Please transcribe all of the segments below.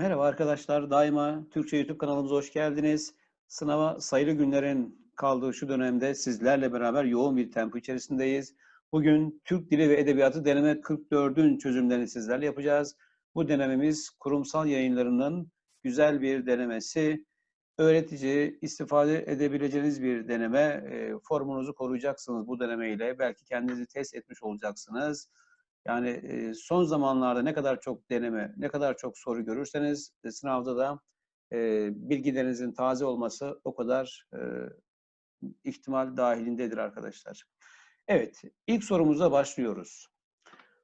Merhaba arkadaşlar, daima Türkçe YouTube kanalımıza hoş geldiniz. Sınava sayılı günlerin kaldığı şu dönemde sizlerle beraber yoğun bir tempo içerisindeyiz. Bugün Türk Dili ve Edebiyatı deneme 44'ün çözümlerini sizlerle yapacağız. Bu denememiz kurumsal yayınlarının güzel bir denemesi. Öğretici, istifade edebileceğiniz bir deneme. E, formunuzu koruyacaksınız bu denemeyle. Belki kendinizi test etmiş olacaksınız. Yani e, son zamanlarda ne kadar çok deneme, ne kadar çok soru görürseniz e, sınavda da e, bilgilerinizin taze olması o kadar e, ihtimal dahilindedir arkadaşlar. Evet, ilk sorumuza başlıyoruz.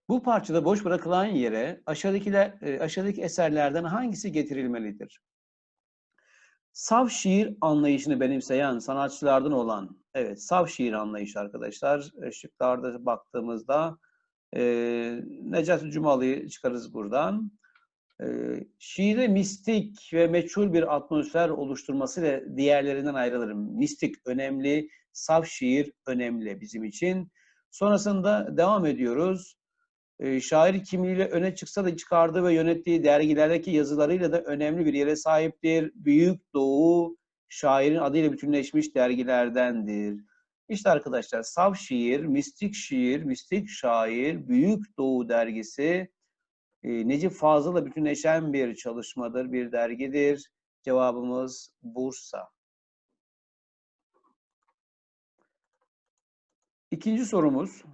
Bu parçada boş bırakılan yere aşağıdakiler, e, aşağıdaki eserlerden hangisi getirilmelidir? Saf şiir anlayışını benimseyen sanatçılardan olan, evet saf şiir anlayışı arkadaşlar, şıklarda baktığımızda e, Necati Cumalı'yı çıkarız buradan. E, mistik ve meçhul bir atmosfer oluşturması ve diğerlerinden ayrılırım. Mistik önemli, saf şiir önemli bizim için. Sonrasında devam ediyoruz. E, şair kimliğiyle öne çıksa da çıkardığı ve yönettiği dergilerdeki yazılarıyla da önemli bir yere sahiptir. Büyük Doğu şairin adıyla bütünleşmiş dergilerdendir. İşte arkadaşlar Saf Şiir, Mistik Şiir, Mistik Şair, Büyük Doğu dergisi e, Necip Fazıl'la bütünleşen bir çalışmadır, bir dergidir. Cevabımız Bursa. İkinci sorumuz.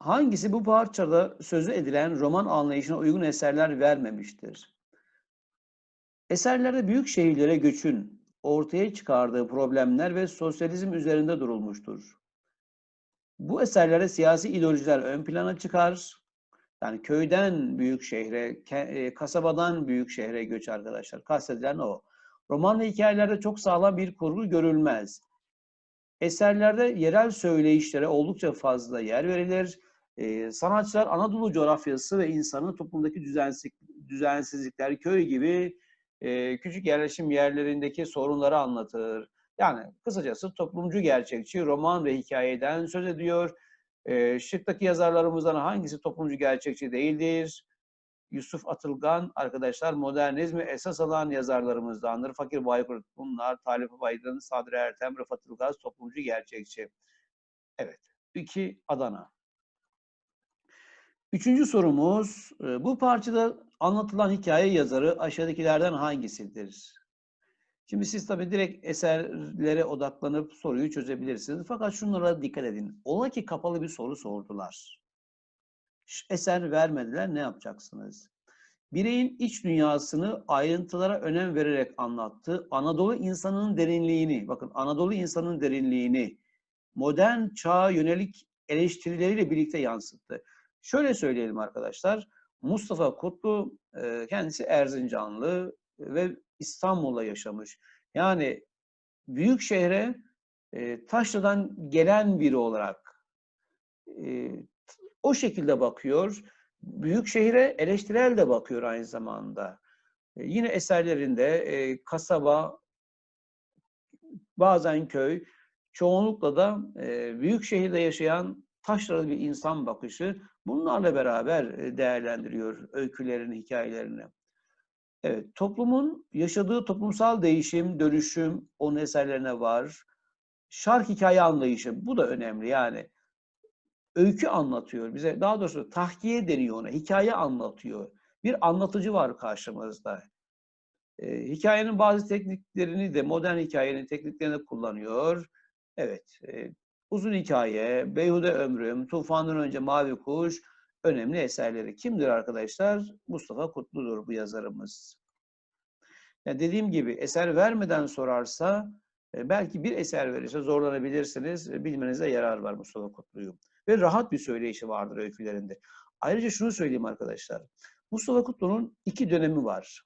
Hangisi bu parçada sözü edilen roman anlayışına uygun eserler vermemiştir? Eserlerde büyük şehirlere göçün, ortaya çıkardığı problemler ve sosyalizm üzerinde durulmuştur. Bu eserlerde siyasi ideolojiler ön plana çıkar. Yani köyden büyük şehre, e, kasabadan büyük şehre göç arkadaşlar. Kastedilen o. Roman ve hikayelerde çok sağlam bir kurgu görülmez. Eserlerde yerel söyleyişlere oldukça fazla yer verilir. Ee, sanatçılar Anadolu coğrafyası ve insanın toplumdaki düzensizlikler, köy gibi küçük yerleşim yerlerindeki sorunları anlatır. Yani kısacası toplumcu gerçekçi roman ve hikayeden söz ediyor. E, şıktaki yazarlarımızdan hangisi toplumcu gerçekçi değildir? Yusuf Atılgan arkadaşlar modernizmi esas alan yazarlarımızdandır. Fakir Baykurt bunlar, Talip Baydın, Sadri Ertem, Rıfat Ilgaz toplumcu gerçekçi. Evet. İki Adana. Üçüncü sorumuz, bu parçada anlatılan hikaye yazarı aşağıdakilerden hangisidir? Şimdi siz tabii direkt eserlere odaklanıp soruyu çözebilirsiniz. Fakat şunlara dikkat edin. Ola ki kapalı bir soru sordular. Eser vermediler, ne yapacaksınız? Bireyin iç dünyasını ayrıntılara önem vererek anlattı. Anadolu insanının derinliğini, bakın Anadolu insanının derinliğini modern çağa yönelik eleştirileriyle birlikte yansıttı. Şöyle söyleyelim arkadaşlar. Mustafa Kutlu kendisi Erzincanlı ve İstanbul'da yaşamış. Yani büyük şehre Taşra'dan gelen biri olarak o şekilde bakıyor. Büyük şehire eleştirel de bakıyor aynı zamanda. Yine eserlerinde kasaba, bazen köy, çoğunlukla da büyük şehirde yaşayan taşralı bir insan bakışı bunlarla beraber e, değerlendiriyor öykülerini, hikayelerini. Evet, toplumun yaşadığı toplumsal değişim, dönüşüm onun eserlerine var. Şark hikaye anlayışı, bu da önemli yani. Öykü anlatıyor bize, daha doğrusu tahkiye deniyor ona, hikaye anlatıyor. Bir anlatıcı var karşımızda. E, hikayenin bazı tekniklerini de modern hikayenin tekniklerini kullanıyor. Evet, e, Uzun Hikaye, Beyhude Ömrüm, Tufan'dan önce Mavi Kuş önemli eserleri. Kimdir arkadaşlar? Mustafa Kutlu'dur bu yazarımız. Yani dediğim gibi eser vermeden sorarsa e, belki bir eser verirse zorlanabilirsiniz. E, bilmenize yarar var Mustafa Kutlu'yu. Ve rahat bir söyleyişi vardır öykülerinde. Ayrıca şunu söyleyeyim arkadaşlar. Mustafa Kutlu'nun iki dönemi var.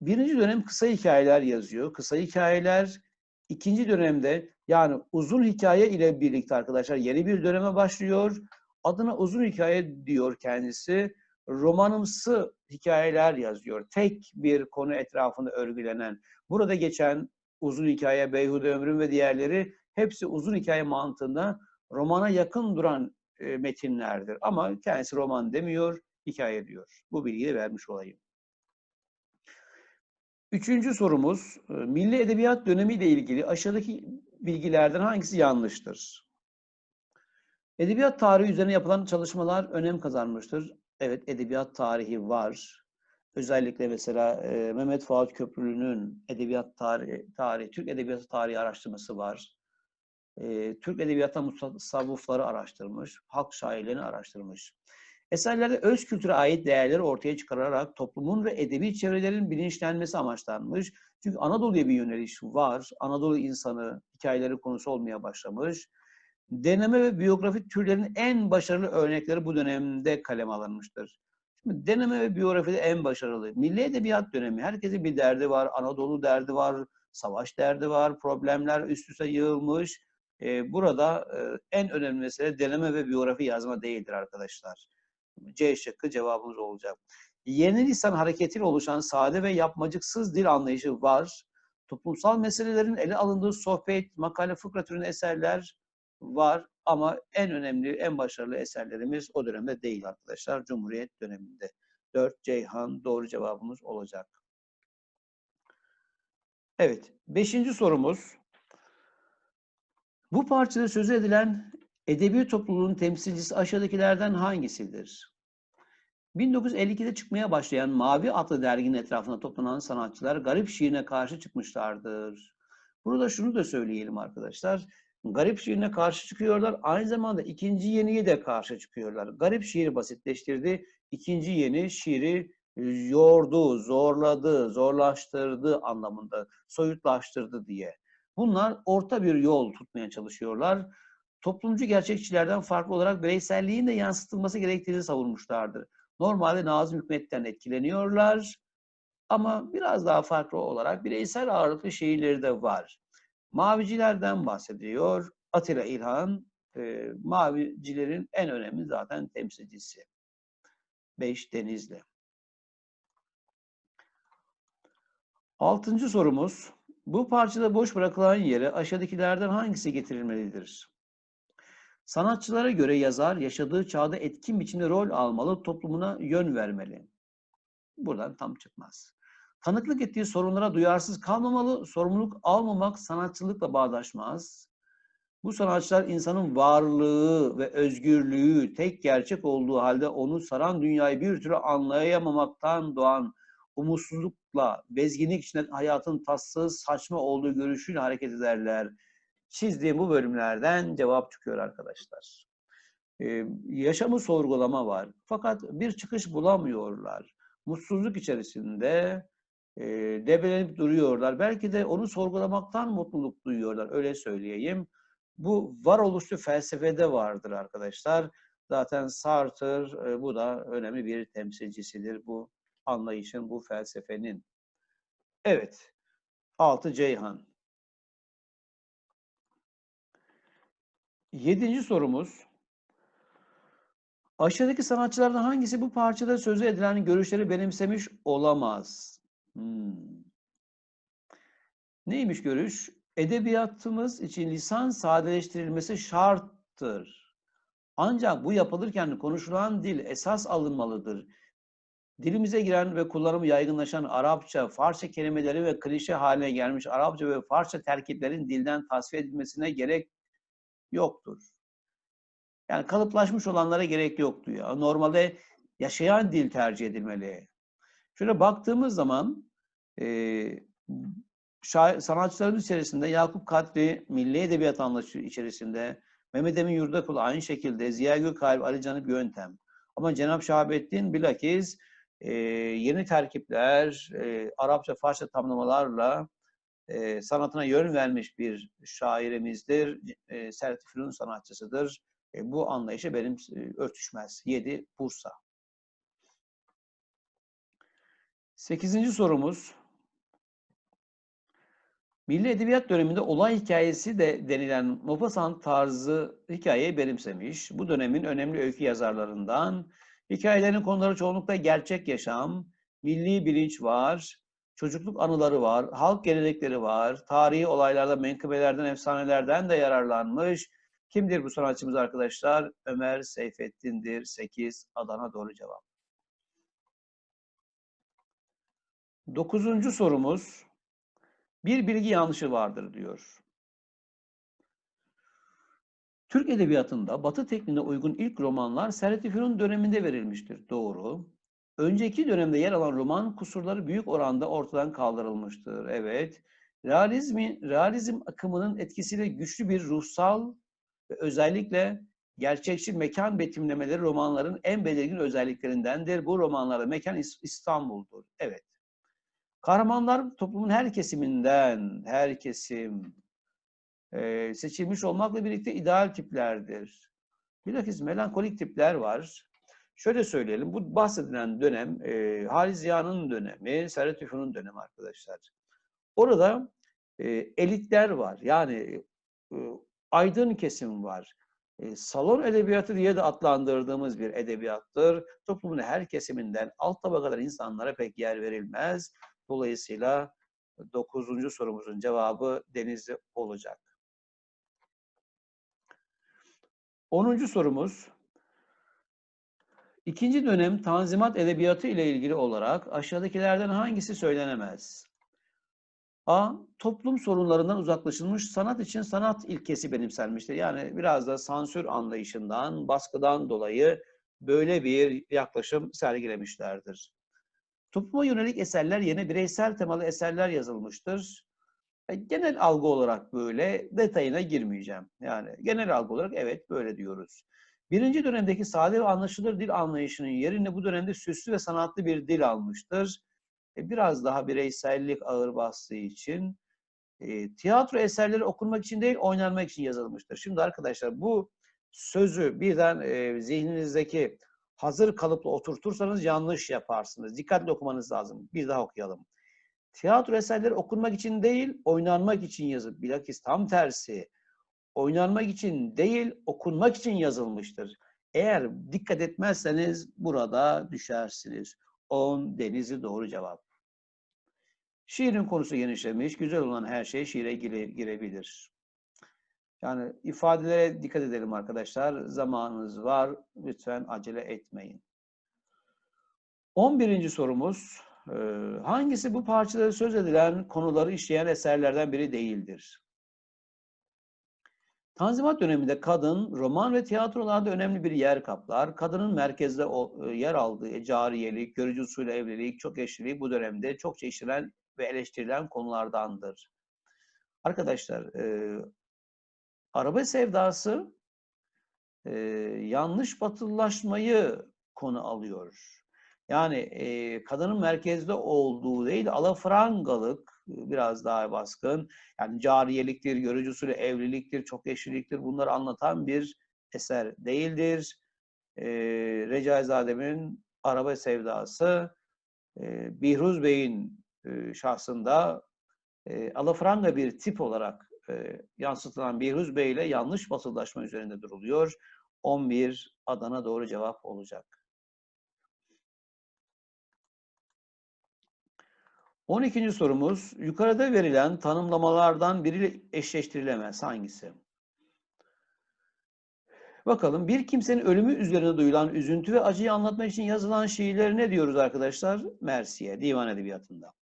Birinci dönem kısa hikayeler yazıyor. Kısa hikayeler. İkinci dönemde yani uzun hikaye ile birlikte arkadaşlar yeni bir döneme başlıyor. Adına uzun hikaye diyor kendisi. Romanımsı hikayeler yazıyor. Tek bir konu etrafında örgülenen. Burada geçen uzun hikaye, Beyhude Ömrüm ve diğerleri hepsi uzun hikaye mantığında romana yakın duran e, metinlerdir. Ama kendisi roman demiyor, hikaye diyor. Bu bilgiyi de vermiş olayım. Üçüncü sorumuz, e, Milli Edebiyat dönemiyle ilgili aşağıdaki bilgilerden hangisi yanlıştır? Edebiyat tarihi üzerine yapılan çalışmalar önem kazanmıştır. Evet, edebiyat tarihi var. Özellikle mesela e, Mehmet Fuat Köprülü'nün edebiyat tarihi, tarihi, Türk Edebiyatı Tarihi araştırması var. E, Türk Edebiyatı mutasavvıfları araştırmış, halk şairlerini araştırmış. Eserlerde öz kültüre ait değerleri ortaya çıkararak toplumun ve edebi çevrelerin bilinçlenmesi amaçlanmış. Çünkü Anadolu'ya bir yöneliş var. Anadolu insanı hikayeleri konusu olmaya başlamış. Deneme ve biyografi türlerinin en başarılı örnekleri bu dönemde kaleme alınmıştır. Şimdi deneme ve biyografide en başarılı. Milli Edebiyat dönemi. Herkesin bir derdi var. Anadolu derdi var. Savaş derdi var. Problemler üst üste yığılmış. Ee, burada e, en önemli mesele deneme ve biyografi yazma değildir arkadaşlar. C şıkkı cevabımız olacak. Yeni lisan hareketiyle oluşan sade ve yapmacıksız dil anlayışı var. Toplumsal meselelerin ele alındığı sohbet, makale, fıkra türünün eserler var ama en önemli, en başarılı eserlerimiz o dönemde değil arkadaşlar. Cumhuriyet döneminde. 4 Ceyhan doğru cevabımız olacak. Evet, beşinci sorumuz. Bu parçada sözü edilen edebi topluluğun temsilcisi aşağıdakilerden hangisidir? 1952'de çıkmaya başlayan Mavi adlı derginin etrafında toplanan sanatçılar garip şiirine karşı çıkmışlardır. Burada şunu da söyleyelim arkadaşlar. Garip şiirine karşı çıkıyorlar. Aynı zamanda ikinci yeniye de karşı çıkıyorlar. Garip şiiri basitleştirdi. İkinci yeni şiiri yordu, zorladı, zorlaştırdı anlamında, soyutlaştırdı diye. Bunlar orta bir yol tutmaya çalışıyorlar. Toplumcu gerçekçilerden farklı olarak bireyselliğin de yansıtılması gerektiğini savunmuşlardır. Normalde Nazım Hikmet'ten etkileniyorlar ama biraz daha farklı olarak bireysel ağırlıklı şiirleri de var. Mavicilerden bahsediyor. Atilla İlhan, e, Mavicilerin en önemli zaten temsilcisi. Beş Denizli. Altıncı sorumuz. Bu parçada boş bırakılan yere aşağıdakilerden hangisi getirilmelidir? Sanatçılara göre yazar yaşadığı çağda etkin biçimde rol almalı, toplumuna yön vermeli. Buradan tam çıkmaz. Tanıklık ettiği sorunlara duyarsız kalmamalı, sorumluluk almamak sanatçılıkla bağdaşmaz. Bu sanatçılar insanın varlığı ve özgürlüğü tek gerçek olduğu halde onu saran dünyayı bir türlü anlayamamaktan doğan umutsuzlukla, bezginlik içinde hayatın tatsız, saçma olduğu görüşüyle hareket ederler. Çizdiğim bu bölümlerden cevap çıkıyor arkadaşlar. Ee, yaşamı sorgulama var. Fakat bir çıkış bulamıyorlar. Mutsuzluk içerisinde e, debelenip duruyorlar. Belki de onu sorgulamaktan mutluluk duyuyorlar. Öyle söyleyeyim. Bu varoluşçu felsefede vardır arkadaşlar. Zaten Sartre e, bu da önemli bir temsilcisidir bu anlayışın, bu felsefenin. Evet. 6 Ceyhan. Yedinci sorumuz. Aşağıdaki sanatçılardan hangisi bu parçada sözü edilen görüşleri benimsemiş olamaz? Hmm. Neymiş görüş? Edebiyatımız için lisan sadeleştirilmesi şarttır. Ancak bu yapılırken konuşulan dil esas alınmalıdır. Dilimize giren ve kullanımı yaygınlaşan Arapça, Farsça kelimeleri ve klişe haline gelmiş Arapça ve Farsça terkiplerin dilden tasfiye edilmesine gerek yoktur. Yani kalıplaşmış olanlara gerek yok diyor. Normalde yaşayan dil tercih edilmeli. Şöyle baktığımız zaman e, sanatçılarımız içerisinde Yakup Kadri Milli Edebiyat Anlayışı içerisinde Mehmet Emin Yurdakul aynı şekilde Ziya Gökalp, Ali Canıp Yöntem. Ama Cenab Şahabettin bilakis e, yeni terkipler, e, Arapça, Farsça tamlamalarla e, sanatına yön vermiş bir şairimizdir. E, Sertifilun sanatçısıdır. E, bu anlayışa benim örtüşmez. 7 Bursa. Sekizinci sorumuz. Milli Edebiyat döneminde olay hikayesi de denilen Maupassant tarzı hikayeyi benimsemiş. Bu dönemin önemli öykü yazarlarından. Hikayelerinin konuları çoğunlukla gerçek yaşam, milli bilinç var, çocukluk anıları var, halk gelenekleri var, tarihi olaylarda, menkıbelerden, efsanelerden de yararlanmış. Kimdir bu sanatçımız arkadaşlar? Ömer Seyfettin'dir. 8 Adana doğru cevap. Dokuzuncu sorumuz, bir bilgi yanlışı vardır diyor. Türk Edebiyatı'nda Batı tekniğine uygun ilk romanlar Servet-i Fünun döneminde verilmiştir. Doğru. Önceki dönemde yer alan roman kusurları büyük oranda ortadan kaldırılmıştır. Evet. Realizmi, realizm akımının etkisiyle güçlü bir ruhsal ve özellikle gerçekçi mekan betimlemeleri romanların en belirgin özelliklerindendir. Bu romanlarda mekan İs- İstanbul'dur. Evet. Kahramanlar toplumun her kesiminden, her kesim eee, seçilmiş olmakla birlikte ideal tiplerdir. Bilakis melankolik tipler var. Şöyle söyleyelim, bu bahsedilen dönem eee Halis Ziya'nın dönemi, Servet Tüfün'ün dönemi arkadaşlar. Orada eee, elitler var. Yani eee, aydın kesim var. Eee, salon edebiyatı diye de adlandırdığımız bir edebiyattır. Toplumun her kesiminden alt tabakalar insanlara pek yer verilmez. Dolayısıyla dokuzuncu sorumuzun cevabı Denizli olacak. Onuncu sorumuz. İkinci dönem Tanzimat Edebiyatı ile ilgili olarak aşağıdakilerden hangisi söylenemez? A. Toplum sorunlarından uzaklaşılmış sanat için sanat ilkesi benimsenmiştir. Yani biraz da sansür anlayışından, baskıdan dolayı böyle bir yaklaşım sergilemişlerdir. Topluma yönelik eserler yerine bireysel temalı eserler yazılmıştır. E, Genel algı olarak böyle, detayına girmeyeceğim. Yani genel algı olarak evet böyle diyoruz. Birinci dönemdeki sade ve anlaşılır dil anlayışının yerini bu dönemde süslü ve sanatlı bir dil almıştır. E, Biraz daha bireysellik ağır bastığı için e, tiyatro eserleri okunmak için değil, oynanmak için yazılmıştır. Şimdi arkadaşlar bu sözü birden e, zihninizdeki hazır kalıpla oturtursanız yanlış yaparsınız. Dikkatli okumanız lazım. Bir daha okuyalım. Tiyatro eserleri okunmak için değil, oynanmak için yazıp bilakis tam tersi oynanmak için değil, okunmak için yazılmıştır. Eğer dikkat etmezseniz burada düşersiniz. 10 Denizli doğru cevap. Şiirin konusu genişlemiş, güzel olan her şey şiire gire- girebilir. Yani ifadelere dikkat edelim arkadaşlar. Zamanınız var. Lütfen acele etmeyin. 11. sorumuz. Hangisi bu parçada söz edilen konuları işleyen eserlerden biri değildir? Tanzimat döneminde kadın roman ve tiyatrolarda önemli bir yer kaplar. Kadının merkezde e, yer aldığı cariyelik, görücü usulü evlilik, çok eşlilik bu dönemde çokça işlenen ve eleştirilen konulardandır. Arkadaşlar, e, araba sevdası e, yanlış batılılaşmayı konu alıyor. Yani e, kadının merkezde olduğu değil, alafrangalık biraz daha baskın. Yani cariyeliktir, görücü usulü evliliktir, çok eşliliktir. Bunları anlatan bir eser değildir. E, Recaizade'nin Araba Sevdası, e, Bihruz Bey'in e, şahsında e, alafranga bir tip olarak e, yansıtılan Bihruz Bey ile yanlış basıldaşma üzerinde duruluyor. 11 Adana doğru cevap olacak. 12. sorumuz yukarıda verilen tanımlamalardan biriyle eşleştirilemez hangisi? Bakalım bir kimsenin ölümü üzerine duyulan üzüntü ve acıyı anlatmak için yazılan şiirleri ne diyoruz arkadaşlar? Mersiye, divan edebiyatında.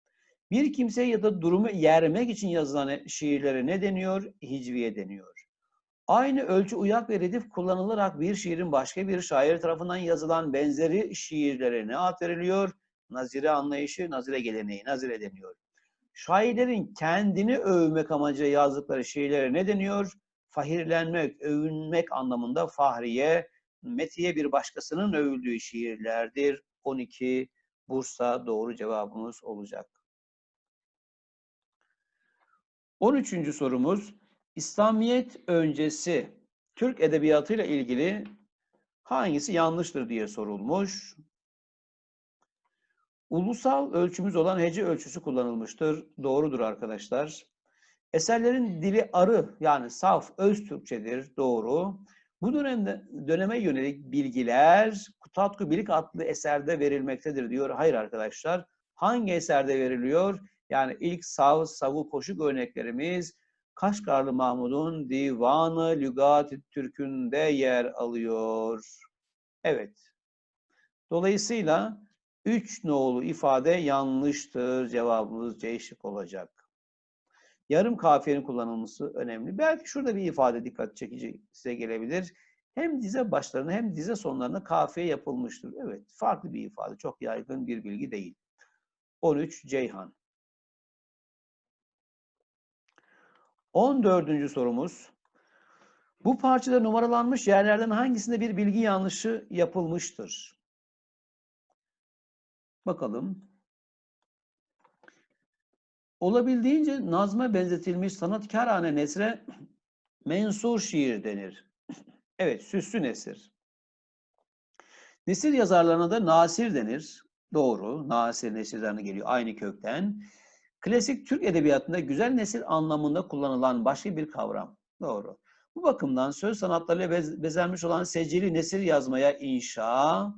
Bir kimseye ya da durumu yermek için yazılan şiirlere ne deniyor? Hicviye deniyor. Aynı ölçü uyak ve redif kullanılarak bir şiirin başka bir şair tarafından yazılan benzeri şiirlere ne ad veriliyor? Nazire anlayışı, nazire geleneği, nazire deniyor. Şairlerin kendini övmek amacıyla yazdıkları şiirlere ne deniyor? Fahirlenmek, övünmek anlamında fahriye, metiye bir başkasının övüldüğü şiirlerdir. 12 Bursa doğru cevabımız olacak. 13. sorumuz İslamiyet öncesi Türk edebiyatıyla ilgili hangisi yanlıştır diye sorulmuş. Ulusal ölçümüz olan hece ölçüsü kullanılmıştır. Doğrudur arkadaşlar. Eserlerin dili arı yani saf öz Türkçedir. Doğru. Bu dönemde döneme yönelik bilgiler Kutatku Bilik adlı eserde verilmektedir diyor. Hayır arkadaşlar. Hangi eserde veriliyor? Yani ilk sav, savu, koşuk örneklerimiz Kaşgarlı Mahmud'un Divanı Lügat-ı Türk'ünde yer alıyor. Evet. Dolayısıyla 3 nolu ifade yanlıştır. Cevabımız C şık olacak. Yarım kafiyenin kullanılması önemli. Belki şurada bir ifade dikkat çekici size gelebilir. Hem dize başlarına hem dize sonlarına kafiye yapılmıştır. Evet, farklı bir ifade. Çok yaygın bir bilgi değil. 13 Ceyhan. 14. sorumuz. Bu parçada numaralanmış yerlerden hangisinde bir bilgi yanlışı yapılmıştır? Bakalım. Olabildiğince nazma benzetilmiş sanatkarane nesre mensur şiir denir. Evet, süslü nesir. Nesir yazarlarına da nasir denir. Doğru, nasir nesirlerine geliyor aynı kökten. Klasik Türk edebiyatında güzel nesil anlamında kullanılan başka bir kavram. Doğru. Bu bakımdan söz sanatlarıyla bez, bezenmiş olan secili nesir yazmaya inşa,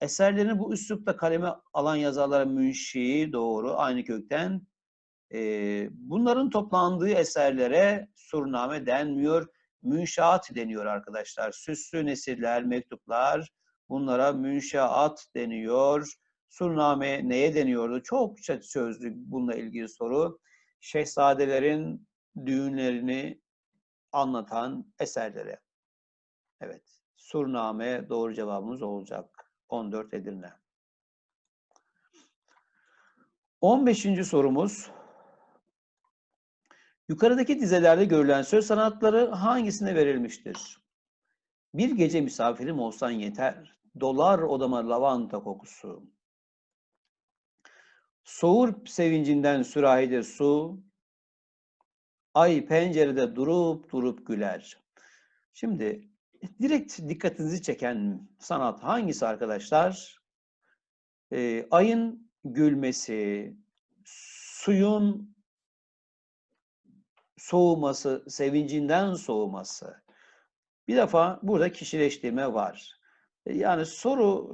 eserlerini bu üslupta kaleme alan yazarlara münşi, doğru, aynı kökten. Ee, bunların toplandığı eserlere surname denmiyor, münşaat deniyor arkadaşlar. Süslü nesirler, mektuplar, bunlara münşaat deniyor. Surname neye deniyordu? Çok sözlü bununla ilgili soru. Şehzadelerin düğünlerini anlatan eserlere. Evet. Surname doğru cevabımız olacak. 14 Edirne. 15. sorumuz. Yukarıdaki dizelerde görülen söz sanatları hangisine verilmiştir? Bir gece misafirim olsan yeter. Dolar odama lavanta kokusu. Soğur sevincinden sürahidir su. Ay pencerede durup durup güler. Şimdi direkt dikkatinizi çeken sanat hangisi arkadaşlar? Ee, ayın gülmesi, suyun soğuması, sevincinden soğuması. Bir defa burada kişileştirme var. Yani soru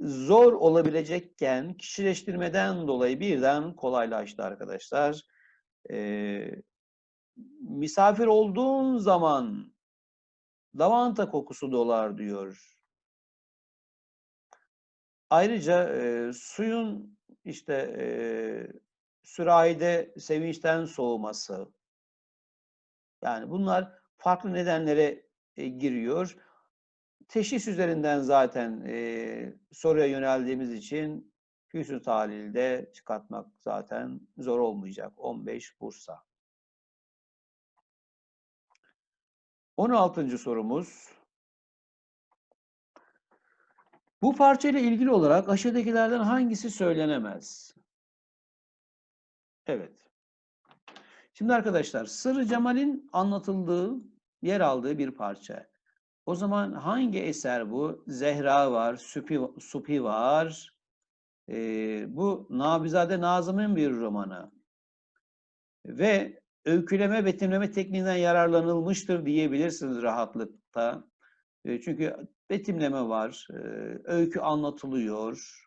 zor olabilecekken kişileştirmeden dolayı birden kolaylaştı arkadaşlar. Ee, misafir olduğun zaman lavanta kokusu dolar diyor. Ayrıca e, suyun işte e, sürahide sevinçten soğuması. Yani bunlar farklı nedenlere e, giriyor. Teşhis üzerinden zaten e, soruya yöneldiğimiz için hüsnü talilde çıkartmak zaten zor olmayacak. 15 Bursa. 16. sorumuz. Bu parçayla ilgili olarak aşağıdakilerden hangisi söylenemez? Evet. Şimdi arkadaşlar Sırrı Cemal'in anlatıldığı, yer aldığı bir parça. O zaman hangi eser bu? Zehra var, Supi, Supi var. Ee, bu Nabizade Nazım'ın bir romanı. Ve öyküleme, betimleme tekniğinden yararlanılmıştır diyebilirsiniz rahatlıkla. E, çünkü betimleme var, e, öykü anlatılıyor.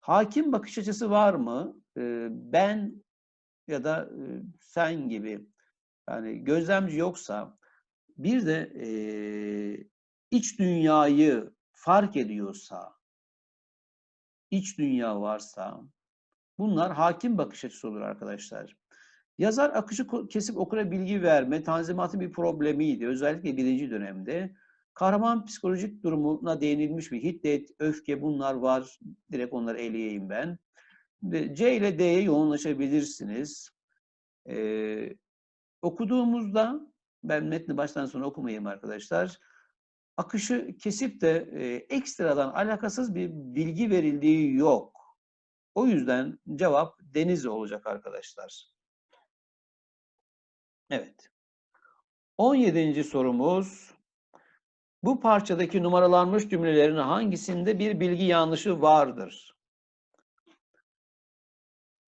Hakim bakış açısı var mı? E, ben ya da sen gibi yani gözlemci yoksa bir de iç dünyayı fark ediyorsa, iç dünya varsa bunlar hakim bakış açısı olur arkadaşlar. Yazar akışı kesip okura bilgi verme, tanzimatın bir problemiydi. Özellikle birinci dönemde. Kahraman psikolojik durumuna değinilmiş bir hiddet, öfke bunlar var. Direkt onları eleyeyim ben. C ile D'ye yoğunlaşabilirsiniz. Ee, okuduğumuzda, ben metni baştan sona okumayayım arkadaşlar. Akışı kesip de e, ekstradan alakasız bir bilgi verildiği yok. O yüzden cevap deniz olacak arkadaşlar. Evet. 17. sorumuz. Bu parçadaki numaralanmış cümlelerin hangisinde bir bilgi yanlışı vardır?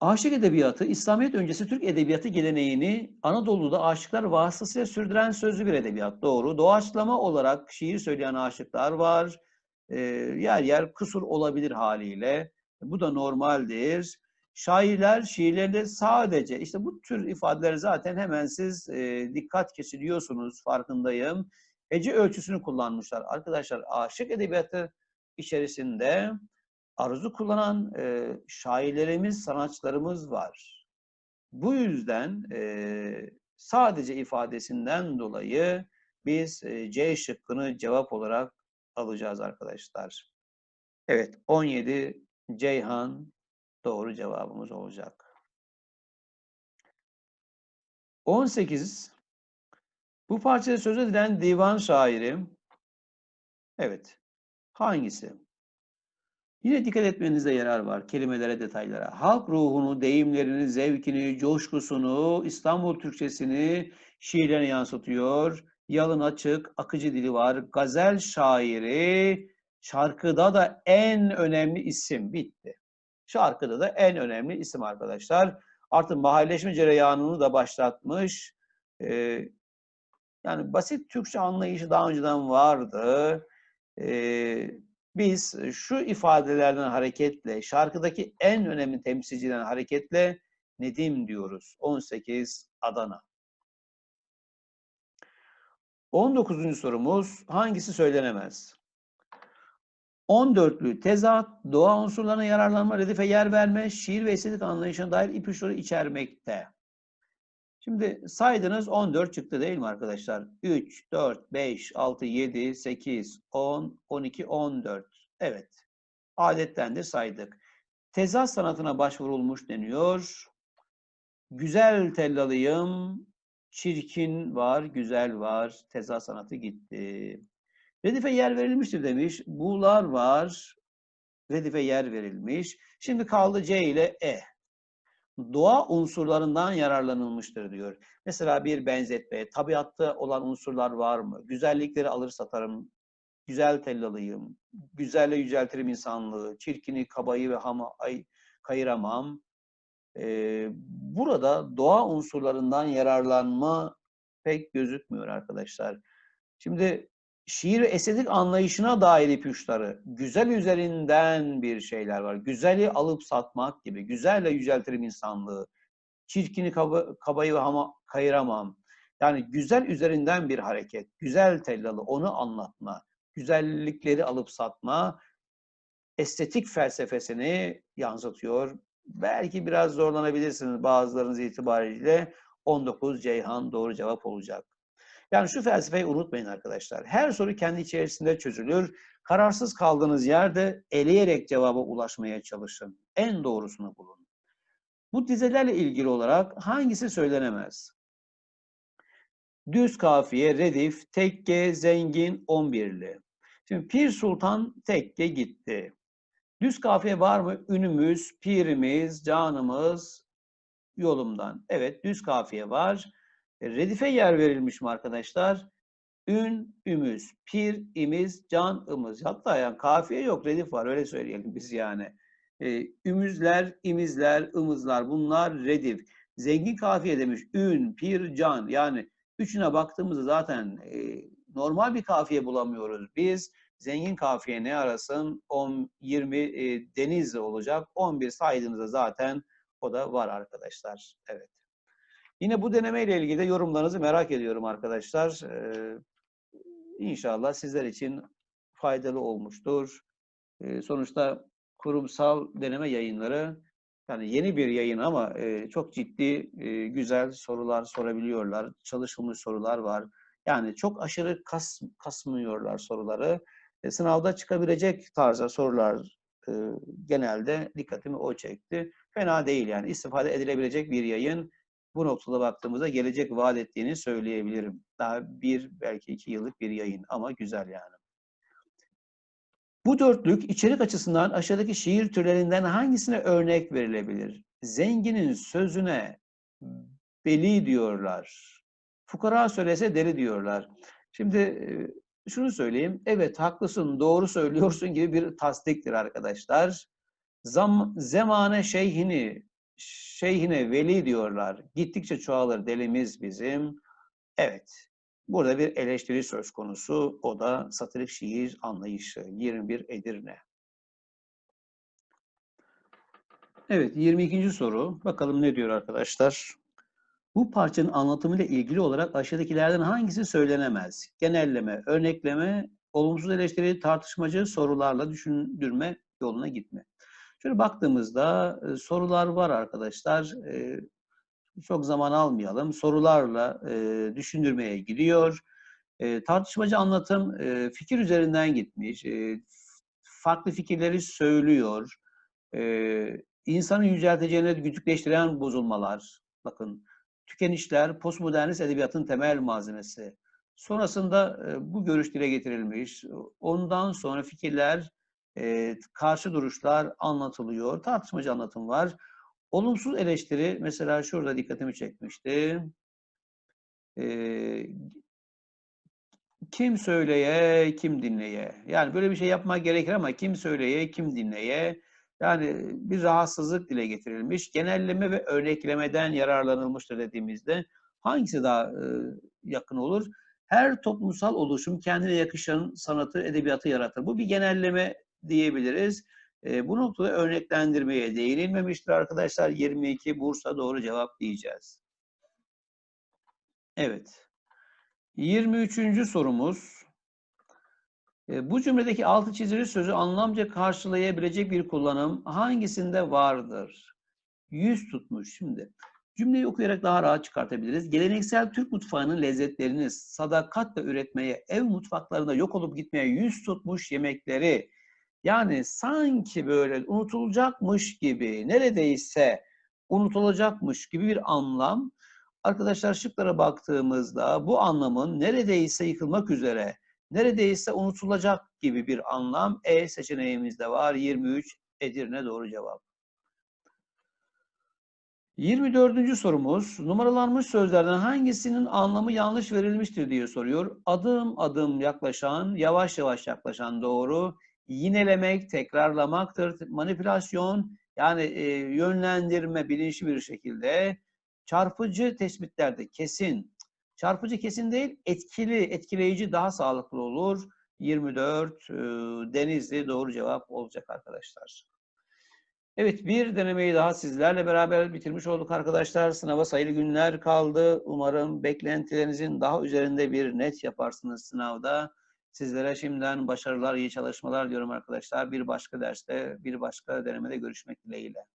Aşık edebiyatı, İslamiyet öncesi Türk edebiyatı geleneğini Anadolu'da aşıklar vasıtasıyla sürdüren sözlü bir edebiyat. Doğru. Doğaçlama olarak şiir söyleyen aşıklar var. E, yer yer kusur olabilir haliyle. Bu da normaldir. Şairler şiirlerinde sadece işte bu tür ifadeleri zaten hemen siz e, dikkat kesiliyorsunuz farkındayım. Hece ölçüsünü kullanmışlar. Arkadaşlar aşık edebiyatı içerisinde arzu kullanan e, şairlerimiz, sanatçılarımız var. Bu yüzden e, sadece ifadesinden dolayı biz e, C şıkkını cevap olarak alacağız arkadaşlar. Evet, 17 Ceyhan doğru cevabımız olacak. 18 bu parçada söz edilen divan şairi evet hangisi? Yine dikkat etmenizde yarar var kelimelere, detaylara. Halk ruhunu, deyimlerini, zevkini, coşkusunu, İstanbul Türkçesini şiirlerine yansıtıyor. Yalın açık, akıcı dili var. Gazel şairi, şarkıda da en önemli isim. Bitti. Şarkıda da en önemli isim arkadaşlar. Artık mahalleşme cereyanını da başlatmış. Ee, yani basit Türkçe anlayışı daha önceden vardı. Ee, biz şu ifadelerden hareketle, şarkıdaki en önemli temsilciden hareketle Nedim diyoruz. 18 Adana. 19. sorumuz hangisi söylenemez? 14'lü tezat, doğa unsurlarına yararlanma, redife yer verme, şiir ve estetik anlayışına dair ipuçları içermekte. Şimdi saydınız 14 çıktı değil mi arkadaşlar? 3, 4, 5, 6, 7, 8, 10, 12, 14. Evet. Adettendir saydık. Tezat sanatına başvurulmuş deniyor. Güzel tellalıyım, çirkin var, güzel var. Tezat sanatı gitti. Redife yer verilmiştir demiş. Buğular var. Redife yer verilmiş. Şimdi kaldı C ile E doğa unsurlarından yararlanılmıştır diyor. Mesela bir benzetme, tabiatta olan unsurlar var mı? Güzellikleri alır satarım, güzel tellalıyım, güzelle yüceltirim insanlığı, çirkini, kabayı ve hama, ay, kayıramam. Ee, burada doğa unsurlarından yararlanma pek gözükmüyor arkadaşlar. Şimdi şiir ve estetik anlayışına dair ipuçları, güzel üzerinden bir şeyler var. Güzeli alıp satmak gibi, güzelle yüceltirim insanlığı, çirkini kaba, kabayı hama, kayıramam. Yani güzel üzerinden bir hareket, güzel tellalı, onu anlatma, güzellikleri alıp satma, estetik felsefesini yansıtıyor. Belki biraz zorlanabilirsiniz bazılarınız itibariyle. 19 Ceyhan doğru cevap olacak. Yani şu felsefeyi unutmayın arkadaşlar. Her soru kendi içerisinde çözülür. Kararsız kaldığınız yerde eleyerek cevaba ulaşmaya çalışın. En doğrusunu bulun. Bu dizelerle ilgili olarak hangisi söylenemez? Düz kafiye, redif, tekke, zengin, on birli. Şimdi Pir Sultan tekke gitti. Düz kafiye var mı? Ünümüz, pirimiz, canımız, yolumdan. Evet düz kafiye var. E, redife yer verilmiş mi arkadaşlar? Ün, ümüz, pir, imiz, can, ımız. Hatta yani kafiye yok, redif var öyle söyleyelim biz yani. E, ümüzler, imizler, ımızlar bunlar redif. Zengin kafiye demiş. Ün, pir, can. Yani üçüne baktığımızda zaten e, normal bir kafiye bulamıyoruz. Biz zengin kafiye ne arasın? 10, 20 e, denizli olacak. 11 saydığınızda zaten o da var arkadaşlar. Evet. Yine bu deneme ile ilgili de yorumlarınızı merak ediyorum arkadaşlar. Ee, inşallah sizler için faydalı olmuştur. Ee, sonuçta kurumsal deneme yayınları yani yeni bir yayın ama e, çok ciddi, e, güzel sorular sorabiliyorlar. Çalışılmış sorular var. Yani çok aşırı kas, kasmıyorlar soruları. E, sınavda çıkabilecek tarzda sorular e, genelde dikkatimi o çekti. Fena değil yani istifade edilebilecek bir yayın bu noktada baktığımızda gelecek vaat ettiğini söyleyebilirim. Daha bir belki iki yıllık bir yayın ama güzel yani. Bu dörtlük içerik açısından aşağıdaki şiir türlerinden hangisine örnek verilebilir? Zenginin sözüne beli diyorlar. Fukara söylese deli diyorlar. Şimdi şunu söyleyeyim. Evet haklısın, doğru söylüyorsun gibi bir tasdiktir arkadaşlar. Zam, zemane şeyhini şeyhine veli diyorlar. Gittikçe çoğalır delimiz bizim. Evet. Burada bir eleştiri söz konusu. O da satirik şiir anlayışı. 21 Edirne. Evet 22. soru. Bakalım ne diyor arkadaşlar. Bu parçanın anlatımıyla ilgili olarak aşağıdakilerden hangisi söylenemez? Genelleme, örnekleme, olumsuz eleştiri, tartışmacı sorularla düşündürme yoluna gitme. Şöyle baktığımızda e, sorular var arkadaşlar. E, çok zaman almayalım. Sorularla e, düşündürmeye gidiyor. E, tartışmacı anlatım e, fikir üzerinden gitmiş. E, farklı fikirleri söylüyor. E, insanı yücelteceğini küçükleştiren bozulmalar. Bakın tükenişler postmodernist edebiyatın temel malzemesi. Sonrasında e, bu görüş dile getirilmiş. Ondan sonra fikirler, e, karşı duruşlar anlatılıyor. Tartışmacı anlatım var. Olumsuz eleştiri mesela şurada dikkatimi çekmişti. E, kim söyleye, kim dinleye. Yani böyle bir şey yapmak gerekir ama kim söyleye, kim dinleye. Yani bir rahatsızlık dile getirilmiş. Genelleme ve örneklemeden yararlanılmıştır dediğimizde hangisi daha e, yakın olur? Her toplumsal oluşum kendine yakışan sanatı, edebiyatı yaratır. Bu bir genelleme diyebiliriz. E, bu noktada örneklendirmeye değinilmemiştir arkadaşlar. 22 Bursa doğru cevap diyeceğiz. Evet. 23. sorumuz. E, bu cümledeki altı çizili sözü anlamca karşılayabilecek bir kullanım hangisinde vardır? Yüz tutmuş şimdi. Cümleyi okuyarak daha rahat çıkartabiliriz. Geleneksel Türk mutfağının lezzetlerini sadakatle üretmeye, ev mutfaklarında yok olup gitmeye yüz tutmuş yemekleri, yani sanki böyle unutulacakmış gibi, neredeyse unutulacakmış gibi bir anlam. Arkadaşlar şıklara baktığımızda bu anlamın neredeyse yıkılmak üzere, neredeyse unutulacak gibi bir anlam E seçeneğimizde var. 23 Edirne doğru cevap. 24. sorumuz numaralanmış sözlerden hangisinin anlamı yanlış verilmiştir diye soruyor. Adım adım yaklaşan, yavaş yavaş yaklaşan doğru. Yinelemek, tekrarlamaktır. Manipülasyon yani e, yönlendirme bilinçli bir şekilde. Çarpıcı tespitlerde kesin. Çarpıcı kesin değil, etkili, etkileyici daha sağlıklı olur. 24 e, Denizli doğru cevap olacak arkadaşlar. Evet bir denemeyi daha sizlerle beraber bitirmiş olduk arkadaşlar. Sınava sayılı günler kaldı. Umarım beklentilerinizin daha üzerinde bir net yaparsınız sınavda. Sizlere şimdiden başarılar, iyi çalışmalar diyorum arkadaşlar. Bir başka derste, bir başka denemede görüşmek dileğiyle.